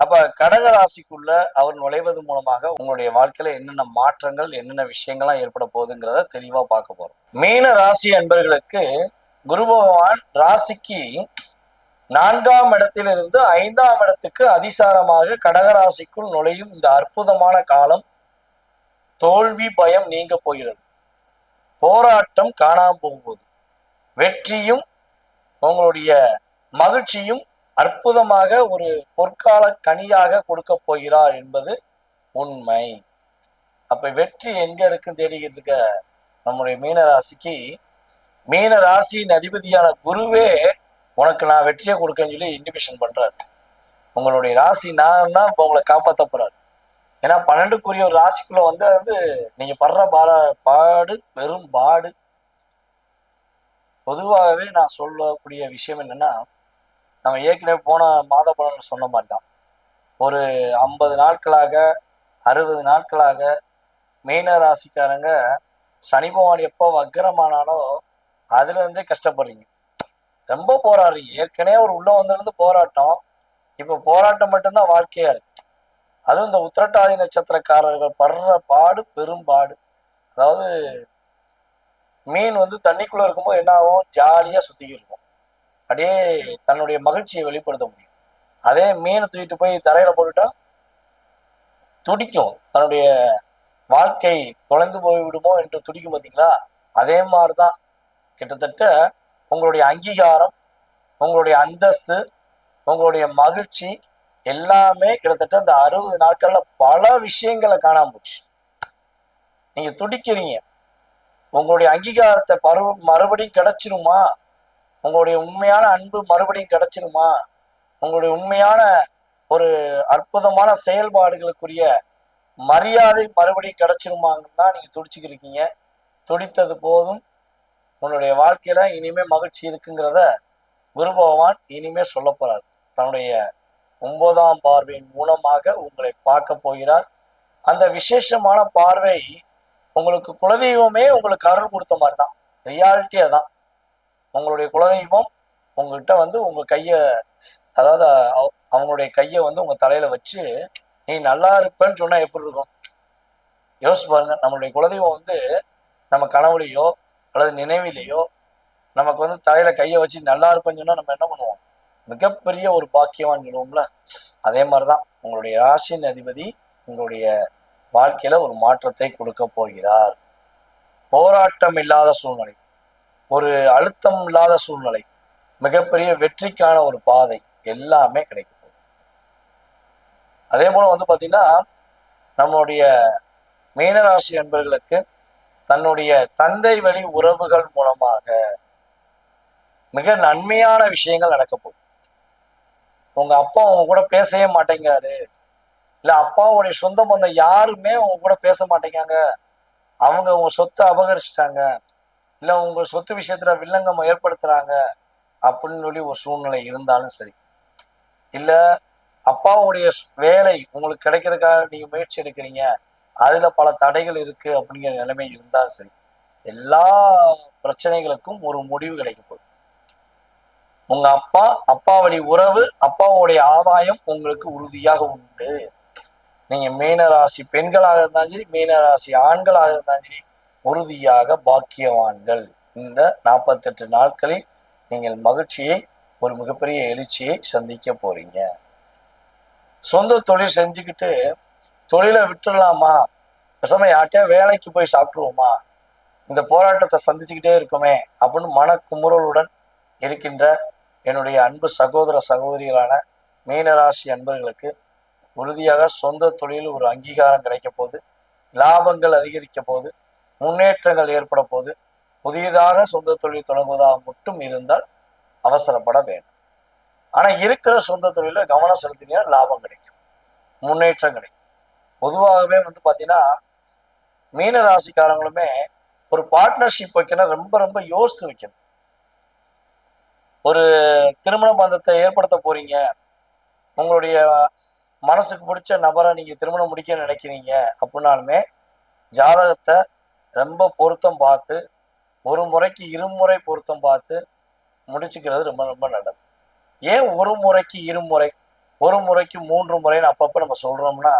அப்ப கடக ராசிக்குள்ள அவர் நுழைவது மூலமாக உங்களுடைய வாழ்க்கையில என்னென்ன மாற்றங்கள் என்னென்ன விஷயங்கள்லாம் ஏற்பட போகுதுங்கிறத தெளிவா பார்க்க போறோம். மீன ராசி அன்பர்களுக்கு குரு பகவான் ராசிக்கு நான்காம் இடத்திலிருந்து ஐந்தாம் இடத்துக்கு அதிசாரமாக கடகராசிக்குள் நுழையும் இந்த அற்புதமான காலம் தோல்வி பயம் நீங்க போகிறது. போராட்டம் காணாம போகும்போது. வெற்றியும் உங்களுடைய மகிழ்ச்சியும் அற்புதமாக ஒரு பொற்கால கனியாக கொடுக்க போகிறார் என்பது உண்மை. அப்ப வெற்றி எங்க இருக்குன்னு தேடிக்கிட்டு இருக்க நம்முடைய மீன ராசிக்கு மீன ராசியின் அதிபதியான குருவே உனக்கு நான் வெற்றியை கொடுக்கன்னு சொல்லி இண்டிபிஷன் பண்றாரு. உங்களுடைய ராசி நான் தான் இப்போ உங்களை காப்பாற்ற போறாரு. ஏன்னா பன்னெண்டுக்குரிய ஒரு ராசிக்குள்ள வந்து வந்து நீங்க படுற பார பாடு பெரும் பாடு. பொதுவாகவே நான் சொல்லக்கூடிய விஷயம் என்னன்னா நம்ம ஏற்கனவே போன மாத பலன் சொன்ன மாதிரி தான் ஒரு ஐம்பது நாட்களாக அறுபது நாட்களாக மீன ராசிக்காரங்க சனி பகவான் எப்போ வக்கரமானாலோ அதுல இருந்தே கஷ்டப்படுறீங்க. ரொம்ப போராடுறீங்க. ஏற்கனவே ஒரு உள்ளே வந்திருந்து போராட்டம். இப்போ போராட்டம் மட்டும்தான் வாழ்க்கையா இருக்கு. அதுவும் இந்த உத்திரட்டாதி நட்சத்திரக்காரர்கள் படுற பாடு பெரும்பாடு அதாவது மீன் வந்து தண்ணிக்குள்ள இருக்கும்போது என்ன ஆகும்? ஜாலியா சுத்திக்கிட்டு அப்படியே தன்னுடைய மகிழ்ச்சியை வெளிப்படுத்த முடியும். அதே மீனை தூக்கிட்டு போய் தரையில போட்டுட்டா துடிக்கும். தன்னுடைய வாழ்க்கை தொலைந்து போய்விடுமோ என்று துடிக்கும் பார்த்தீங்களா அதே மாதிரிதான். கிட்டத்தட்ட உங்களுடைய அங்கீகாரம் உங்களுடைய அந்தஸ்து உங்களுடைய மகிழ்ச்சி எல்லாமே கிட்டத்தட்ட அந்த அறுபது நாட்கள்ல பல விஷயங்களை காணாம போச்சு. நீங்க துடிக்கிறீங்க. உங்களுடைய அங்கீகாரத்தை பரு மறுபடியும் கிடைச்சிருமா? உங்களுடைய உண்மையான அன்பு மறுபடியும் கிடைச்சிருமா? உங்களுடைய உண்மையான ஒரு அற்புதமான செயல்பாடுகளுக்குரிய மரியாதை மறுபடியும் கிடைச்சிருமாங்கன்னு தான் நீங்க துடிச்சுக்கிருக்கீங்க. துடித்தது போதும். உன்னுடைய வாழ்க்கையில இனிமே மகிழ்ச்சி இருக்குங்கிறத குரு பகவான் இனிமே சொல்ல போறார். தன்னுடைய ஒன்பதாம் பார்வையின் மூலமாக உங்களை பார்க்க போகிறார். அந்த விசேஷமான பார்வை உங்களுக்கு குலதெய்வமே உங்களுக்கு அருள் கொடுத்த மாதிரி தான் ரியாலிட்டியே தான் உங்களுடைய குலதெய்வம் உங்ககிட்ட வந்து உங்க கைய அதாவது அவ- அவங்களுடைய கையை வந்து உங்க தலையில வச்சு நீ நல்லா இருப்பேன்னு சொன்னா எப்படி இருக்கும்? யோசிச்சு பாருங்க நம்மளுடைய குலதெய்வம் வந்து நம்ம கனவுலையோ அல்லது நினைவிலேயோ நமக்கு வந்து தலையில கையை வச்சு நல்லா இருப்பேன்னு சொன்னா நம்ம என்ன பண்ணுவோம்? மிகப்பெரிய ஒரு பாக்கியவான் சொல்லுவோம்ல. அதே மாதிரிதான் உங்களுடைய ராசியின் அதிபதி உங்களுடைய வாழ்க்கையில ஒரு மாற்றத்தை கொடுக்க போகிறார். போராட்டம் இல்லாத சூழ்நிலை. ஒரு அழுத்தம் இல்லாத சூழ்நிலை மிகப்பெரிய வெற்றிக்கான ஒரு பாதை எல்லாமே கிடைக்கும். அதே போல வந்து பாத்தீங்கன்னா நம்மளுடைய மீனராசி என்பர்களுக்கு தன்னுடைய தந்தை வழி உறவுகள் மூலமாக மிக நன்மையான விஷயங்கள் நடக்க போகுது. உங்க அப்பா உங்க கூட பேசவே மாட்டேங்காரு இல்ல அப்பாவுடைய சொந்த பந்தம் யாருமே உங்க கூட பேச மாட்டேங்காங்க. அவங்க உங்க சொத்தை அபகரிச்சிட்டாங்க. இல்ல உங்க சொத்து விஷயத்துல வில்லங்கம் ஏற்படுத்துறாங்க அப்படின்னு சொல்லி ஒரு சூழ்நிலை இருந்தாலும் சரி. இல்ல அப்பாவுடைய வேலை உங்களுக்கு கிடைக்கிறதுக்காக நீங்க முயற்சி எடுக்கிறீங்க அதுல பல தடைகள் இருக்கு அப்படிங்கிற நிலைமை இருந்தாலும் சரி எல்லா பிரச்சனைகளுக்கும் ஒரு முடிவு கிடைக்க போகுது. உங்க அப்பா அப்பா வழி உறவு அப்பாவுடைய ஆதாயம் உங்களுக்கு உறுதியாக உண்டு. நீங்க மீனராசி பெண்களாக இருந்தாலும் சரி மீனராசி ஆண்களாக இருந்தாலும் சரி உறுதியாக பாக்கியவான்கள். இந்த நாற்பத்தெட்டு நாட்களில் நீங்கள் மகிழ்ச்சியை ஒரு மிகப்பெரிய எழுச்சியை சந்திக்க போறீங்க. சொந்த தொழில் செஞ்சுக்கிட்டு தொழிலை விட்டுடலாமா? பேசாம யார்கிட்டயா வேலைக்கு போய் சாப்பிட்ருவோமா இந்த போராட்டத்தை சந்திச்சுக்கிட்டே இருக்குமே அப்படின்னு மனக்குமுறலுடன் இருக்கின்ற என்னுடைய அன்பு சகோதர சகோதரிகளான மீனராசி அன்பர்களுக்கு உறுதியாக சொந்த தொழில் ஒரு அங்கீகாரம் கிடைக்க போகுது. லாபங்கள் அதிகரிக்க போகுது. முன்னேற்றங்கள் ஏற்பட போது புதியதாக சொந்த தொழில் தொடங்குவதாக மட்டும் இருந்தால் அவசரப்பட வேண்டும். ஆனா இருக்கிற சொந்த தொழில கவனம் செலுத்தினா லாபம் கிடைக்கும். முன்னேற்றம் கிடைக்கும். பொதுவாகவே வந்து பாத்தீங்கன்னா மீன ராசிக்காரங்களுமே ஒரு பார்ட்னர்ஷிப் வைக்கணும் ரொம்ப ரொம்ப யோசித்து வைக்கணும். ஒரு திருமண பந்தத்தை ஏற்படுத்த போறீங்க. உங்களுடைய மனசுக்கு பிடிச்ச நபரை நீங்க திருமணம் முடிக்க நினைக்கிறீங்க அப்படின்னாலுமே ஜாதகத்தை ரொம்ப பொருத்தம் பார்த்து ஒரு முறைக்கு இருமுறை பொருத்தம் பார்த்து முடிச்சுக்கிறது ரொம்ப ரொம்ப நல்லது. ஏன் ஒரு முறைக்கு இருமுறை ஒரு முறைக்கு மூன்று முறைன்னு அப்பப்போ நம்ம சொல்றோம்னா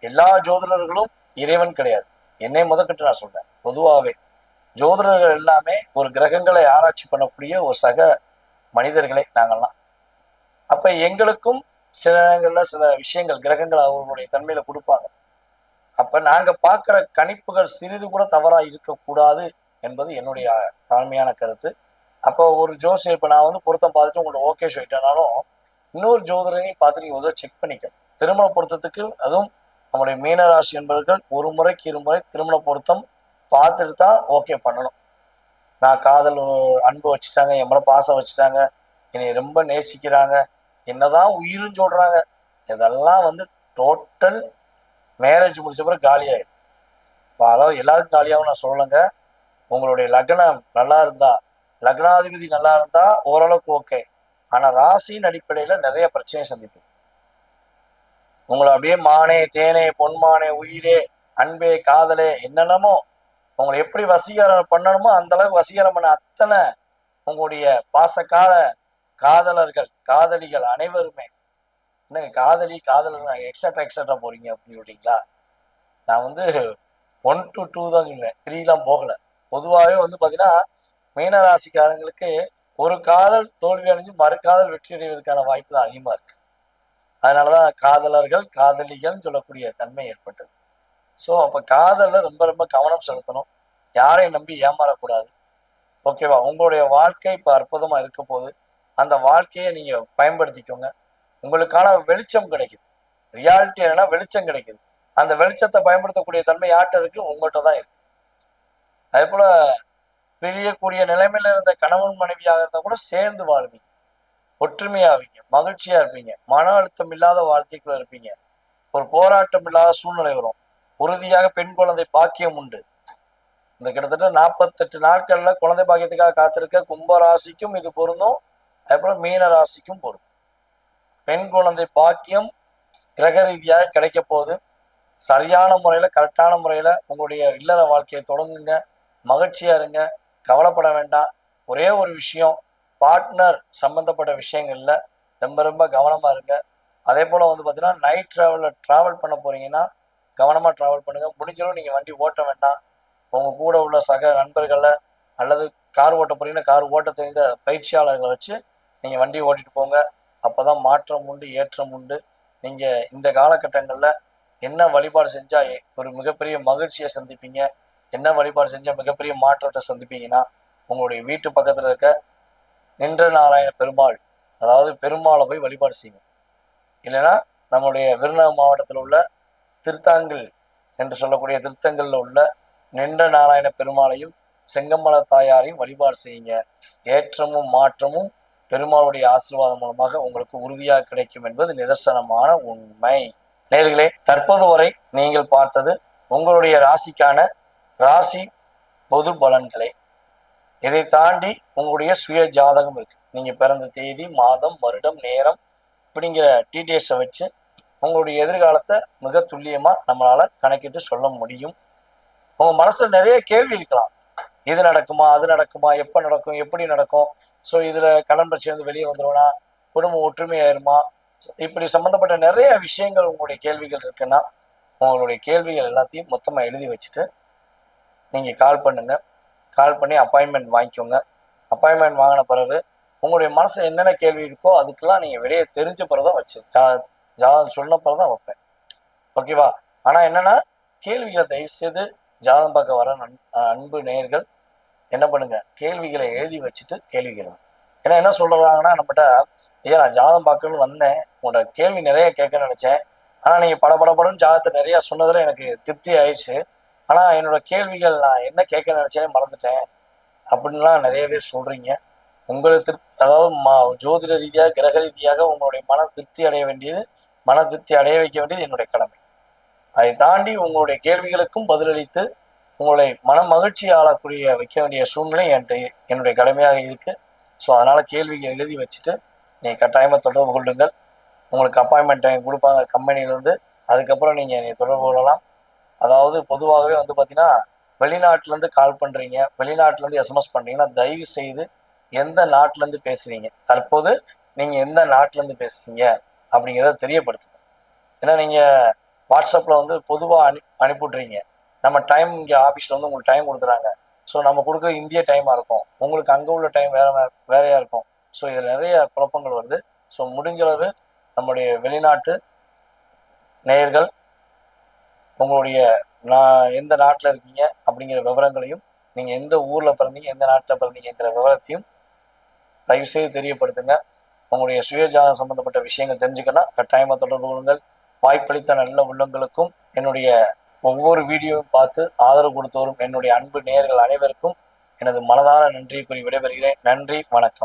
எல்லா ஜோதிடர்களும் இறைவன் கிடையாது. என்னை முதற்கிட்ட நான் சொல்றேன். பொதுவாகவே ஜோதிடர்கள் எல்லாமே ஒரு கிரகங்களை ஆராய்ச்சி பண்ணக்கூடிய ஒரு சக மனிதர்களே நாங்கள்லாம். அப்ப எங்களுக்கும் சில நேரங்களில் சில விஷயங்கள் கிரகங்கள் அவர்களுடைய தன்மையில கொடுப்பாங்க. அப்ப நாங்க பார்க்குற கணிப்புகள் சிறிது கூட தவறா இருக்கக்கூடாது என்பது என்னுடைய தாழ்மையான கருத்து. அப்போ ஒரு ஜோசியர் இப்போ நான் வந்து பொருத்தம் பார்த்துட்டு உங்களுக்கு ஓகே சொல்லிட்டேனாலும் இன்னொரு ஜோதிடரையும் பார்த்து நீங்கள் செக் பண்ணிக்கணும். திருமண பொருத்தத்துக்கு அதுவும் நம்முடைய மீனராசி என்பவர்கள் ஒரு முறைக்கு இருமுறை திருமண பொருத்தம் பார்த்துட்டு தான் ஓகே பண்ணணும். நான் காதல் அன்பு வச்சுட்டாங்க என் மேலே பாசம் வச்சுட்டாங்க என்னை ரொம்ப நேசிக்கிறாங்க என்னதான் உயிரும் சொல்றாங்க இதெல்லாம் வந்து டோட்டல் மேரேஜ் முடிச்ச பிறகு காலியாயிடும். இப்போ அதாவது எல்லாருக்கும் காலியாகவும் நான் சொல்லலைங்க. உங்களுடைய லக்னம் நல்லா இருந்தா லக்னாதிபதி நல்லா இருந்தா ஓரளவுக்கு ஓகே ஆனா ராசியின் அடிப்படையில நிறைய பிரச்சனையை சந்திப்போம் உங்களை அப்படியே மானே தேனே பொன்மானே உயிரே அன்பே காதலே என்னென்னமோ உங்களை எப்படி வசீகரம் பண்ணணுமோ அந்த அளவுக்கு வசீகரம் பண்ண அத்தனை உங்களுடைய பாசக்கார காதலர்கள் காதலிகள் அனைவருமே என்னங்க காதலி காதலர் எக்ஸட்ரா எக்ஸட்ரா போறீங்க அப்படின்னு சொல்லிட்டீங்களா நான் வந்து ஒன் டு டூ தான் சொல்லுவேன். த்ரீலாம் போகல. பொதுவாகவே வந்து பார்த்தீங்கன்னா மீனராசிக்காரங்களுக்கு ஒரு காதல் தோல்வி அடைஞ்சு மறுகாதல் வெற்றி அடைவதற்கான வாய்ப்பு தான் அதிகமாக இருக்கு. அதனாலதான் காதலர்கள் காதலிகள்னு சொல்லக்கூடிய தன்மை ஏற்பட்டது. ஸோ அப்போ காதலில் ரொம்ப ரொம்ப கவனம் செலுத்தணும். யாரையும் நம்பி ஏமாறக்கூடாது. ஓகேவா உங்களுடைய வாழ்க்கை இப்போ அற்புதமாக இருக்க போது அந்த வாழ்க்கையை நீங்கள் பயன்படுத்திக்கோங்க. உங்களுக்கான வெளிச்சம் கிடைக்குது. ரியாலிட்டி என்னன்னா வெளிச்சம் கிடைக்குது. அந்த வெளிச்சத்தை பயன்படுத்தக்கூடிய தன்மை யார்கிட்ட இருக்கு உங்கள்கிட்ட தான் இருக்கு. அதே போல பிரியக்கூடிய நிலைமையில இருந்த கணவன் மனைவியாக இருந்தால் கூட சேர்ந்து வாழ்வீங்க. ஒற்றுமையாவீங்க மகிழ்ச்சியா இருப்பீங்க. மன அழுத்தம் இல்லாத வாழ்க்கைக்குள்ள இருப்பீங்க. ஒரு போராட்டம் இல்லாத சூழ்நிலை வரும். உறுதியாக பெண் குழந்தை பாக்கியம் உண்டு. இந்த கிட்டத்தட்ட நாற்பத்தெட்டு நாட்கள்ல குழந்தை பாக்கியத்துக்காக காத்திருக்க கும்பராசிக்கும் இது பொருந்தும். அதே போல மீன ராசிக்கும் பொருந்தும். பெண் குழந்தை பாக்கியம் கிரக ரீதியாக கிடைக்க போகுது. சரியான முறையில் கரெக்டான முறையில் உங்களுடைய இல்லற வாழ்க்கையை தொடங்குங்க. மகிழ்ச்சியாக இருங்க. கவலைப்பட வேண்டாம். ஒரே ஒரு விஷயம் பார்ட்னர் சம்மந்தப்பட்ட விஷயங்களில் ரொம்ப ரொம்ப கவனமாக இருங்க. அதே போல் வந்து பார்த்தீங்கன்னா நைட் ட்ராவலில் ட்ராவல் பண்ண போகிறீங்கன்னா கவனமாக ட்ராவல் பண்ணுங்கள் முடிஞ்சளவு நீங்கள் வண்டி ஓட்ட வேண்டாம். உங்கள் கூட உள்ள சக நண்பர்களை அல்லது கார் ஓட்ட போகிறீங்கன்னா கார் ஓட்ட தெரிந்த பயிற்சியாளர்களை வச்சு நீங்கள் வண்டி ஓட்டிட்டு போங்க. அப்பதான் மாற்றம் உண்டு ஏற்றம் உண்டு. நீங்கள் இந்த காலகட்டங்களில் என்ன வழிபாடு செஞ்சால் ஒரு மிகப்பெரிய மகிழ்ச்சியை சந்திப்பீங்க? என்ன வழிபாடு செஞ்சால் மிகப்பெரிய மாற்றத்தை சந்திப்பீங்கன்னா உங்களுடைய வீட்டு பக்கத்தில் இருக்க நின்ற நாராயண பெருமாள் அதாவது பெருமாளை போய் வழிபாடு செய்யுங்க. இல்லைன்னா நம்முடைய விருதுநகர் மாவட்டத்தில் உள்ள திருத்தாங்கல் என்று சொல்லக்கூடிய திருத்தங்கல்ல உள்ள நின்ற நாராயண பெருமாளையும் செங்கமல தாயாரையும் வழிபாடு செய்யுங்க. ஏற்றமும் மாற்றமும் பெருமாளுடைய ஆசீர்வாதம் மூலமாக உங்களுக்கு உறுதியாக கிடைக்கும் என்பது நிதர்சனமான உண்மை. நேர்களே தற்போது வரை நீங்கள் பார்த்தது உங்களுடைய ராசிக்கான ராசி பொது பலன்களை. இதை தாண்டி உங்களுடைய சுய ஜாதகம் இருக்கு. நீங்க பிறந்த தேதி மாதம் வருடம் நேரம் இப்படிங்கிற டீட்டெயில்ஸை வச்சு உங்களுடைய எதிர்காலத்தை மிக துல்லியமா நம்மளால கணக்கிட்டு சொல்ல முடியும். உங்க மனசுல நிறைய கேள்வி இருக்கலாம். இது நடக்குமா அது நடக்குமா எப்ப நடக்கும் எப்படி நடக்கும் ஸோ இதில் கடன் பிரச்சனை வந்து வெளியே வந்துடும்னா குடும்பம் ஒற்றுமையாயிருமா? இப்படி சம்மந்தப்பட்ட நிறைய விஷயங்கள் உங்களுடைய கேள்விகள் இருக்குன்னா உங்களுடைய கேள்விகள் எல்லாத்தையும் மொத்தமாக எழுதி வச்சுட்டு நீங்கள் கால் பண்ணுங்க. கால் பண்ணி அப்பாயின்மெண்ட் வாங்கிக்கோங்க. அப்பாயின்மெண்ட் வாங்கின பிறகு உங்களுடைய மனசு என்னென்ன கேள்வி இருக்கோ அதுக்கெல்லாம் நீங்கள் வெளியே தெரிஞ்ச தான் வச்சு ஜா ஜாதகம் சொன்ன தான் வைப்பேன். ஓகேவா ஆனால் என்னென்னா கேள்விகளை தயவு செய்து ஜாதகம் பார்க்க வர நன் அன்பு நேயர்கள் என்ன பண்ணுங்க? கேள்விகளை எழுதி வச்சுட்டு கேள்வி கேளுங்க. ஏன்னா என்ன சொல்றாங்கன்னா நம்மகிட்ட ஐயா நான் ஜாதம் பார்க்கணும்னு வந்தேன். உங்களோட கேள்வி நிறைய கேட்க நினைச்சேன். ஆனால் நீங்கள் பட பட படம்னு நிறைய சொன்னதில் எனக்கு திருப்தி ஆயிடுச்சு. ஆனால் என்னோட கேள்விகள் நான் என்ன கேட்க நினைச்சேனே மறந்துட்டேன். அப்படின்லாம் நிறைய பேர் சொல்றீங்க. உங்களுக்கு திருப்தி அதாவது மா ஜோதிட ரீதியாக கிரக ரீதியாக உங்களுடைய மன திருப்தி அடைய வேண்டியது மன திருப்தி அடைய வைக்க வேண்டியது என்னுடைய கடமை. அதை தாண்டி உங்களுடைய கேள்விகளுக்கும் பதிலளித்து உங்களை மன மகிழ்ச்சி ஆளக்கூடிய வைக்க வேண்டிய சூழ்நிலை என்கிட்ட என்னுடைய கடமையாக இருக்கு. ஸோ அதனால கேள்வியை எழுதி வச்சுட்டு நீங்கள் கட்டாயமாக தொடர்பு கொள்ளுங்கள். உங்களுக்கு அப்பாயின்மெண்ட் டைம் கொடுப்பாங்க கம்பெனிலேருந்து அதுக்கப்புறம் நீங்கள் என்னை தொடர்பு கொள்ளலாம். அதாவது பொதுவாகவே வந்து பார்த்தீங்கன்னா வெளிநாட்டிலேருந்து கால் பண்ணுறீங்க வெளிநாட்டிலேருந்து எஸ்எம்எஸ் பண்ணுறீங்கன்னா தயவு செய்து எந்த நாட்டிலேருந்து பேசுகிறீங்க தற்போது நீங்கள் எந்த நாட்டிலேருந்து பேசுகிறீங்க அப்படிங்கிறத தெரியப்படுத்துங்க. ஏன்னா நீங்கள் வாட்ஸ்அப்பில் வந்து பொதுவாக அனு அனுப்பிவிட்றீங்க நம்ம டைம் இங்கே ஆஃபீஸில் வந்து உங்களுக்கு டைம் கொடுத்துறாங்க ஸோ நம்ம கொடுக்குற இந்திய டைமாக இருக்கும். உங்களுக்கு அங்கே உள்ள டைம் வேற வேறையாக இருக்கும். ஸோ இதில் நிறைய குழப்பங்கள் வருது. ஸோ முடிஞ்சளவு நம்முடைய வெளிநாட்டு நேயர்கள் உங்களுடைய நான் எந்த நாட்டில் இருக்கீங்க அப்படிங்கிற விவரங்களையும் நீங்கள் எந்த ஊரில் பிறந்தீங்க எந்த நாட்டில் பிறந்தீங்கிற விவரத்தையும் தயவுசெய்து தெரியப்படுத்துங்க. உங்களுடைய சுயஜாதம் சம்பந்தப்பட்ட விஷயங்கள் தெரிஞ்சுக்கணும். கட்டாயமாக தொடர்பு கொள்ளுங்கள். வாய்ப்பளித்த நல்ல உள்ளங்களுக்கும் என்னுடைய ஒவ்வொரு வீடியோவும் பார்த்து ஆதரவு கொடுத்து வரும் என்னுடைய அன்பு நேயர்கள் அனைவருக்கும் எனது மனதார நன்றியை கூறி விடைபெறுகிறேன். நன்றி வணக்கம்.